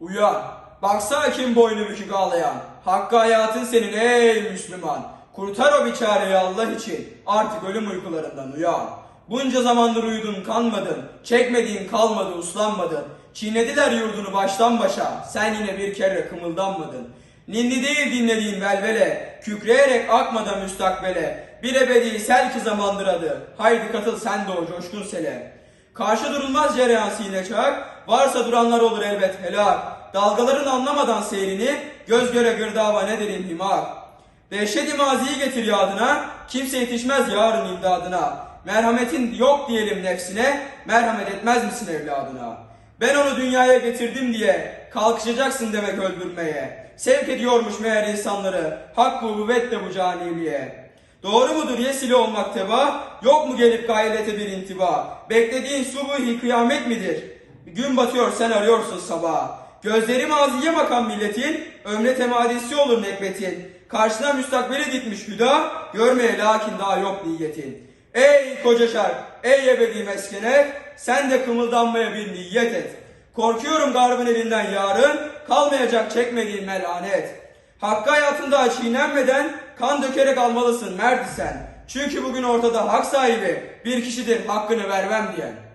Uyan. Baksana kim boynu bükük ağlayan. Hakkı hayatın senin ey Müslüman. Kurtar o biçareyi Allah için. Artık ölüm uykularından uyan. Bunca zamandır uyudun kanmadın. Çekmediğin kalmadı uslanmadın. Çiğnediler yurdunu baştan başa. Sen yine bir kere kımıldanmadın. Ninni değil dinlediğin velvele. Kükreyerek akmadan müstakbele. Bir ebedi sel ki zamandır adı. Haydi katıl sen de o coşkun sele. Karşı durulmaz cereyan sine çak, varsa duranlar olur elbet helak. Dalgaların anlamadan seyrini, göz göre gırdava ne derin himak. Dehşet-i maziyi getir yadına, kimse yetişmez yarın imdadına. Merhametin yok diyelim nefsine, merhamet etmez misin evladına? Ben onu dünyaya getirdim diye, kalkışacaksın demek öldürmeye. Sevk ediyormuş meğer insanları, hakkı üvvet de bu caniliğe. Doğru mudur yesili olmak teba? Yok mu gelip gayrete bir intiba? Beklediğin subuhi kıyamet midir? Gün batıyor sen arıyorsun sabah. Gözleri maziye bakan milletin, ömre temadisi olur nekbetin. Karşına müstakbeli dikmiş hüda, görmeye lakin daha yok niyetin. Ey koca şark, ey ebedi meskene, sen de kımıldanmaya bir niyet et. Korkuyorum garbın elinden yarın, kalmayacak çekmediğin melanet. Hakkı hayatında çiğnenmeden kan dökerek almalısın merdi sen. Çünkü bugün ortada hak sahibi bir kişidir hakkını vermem diyen.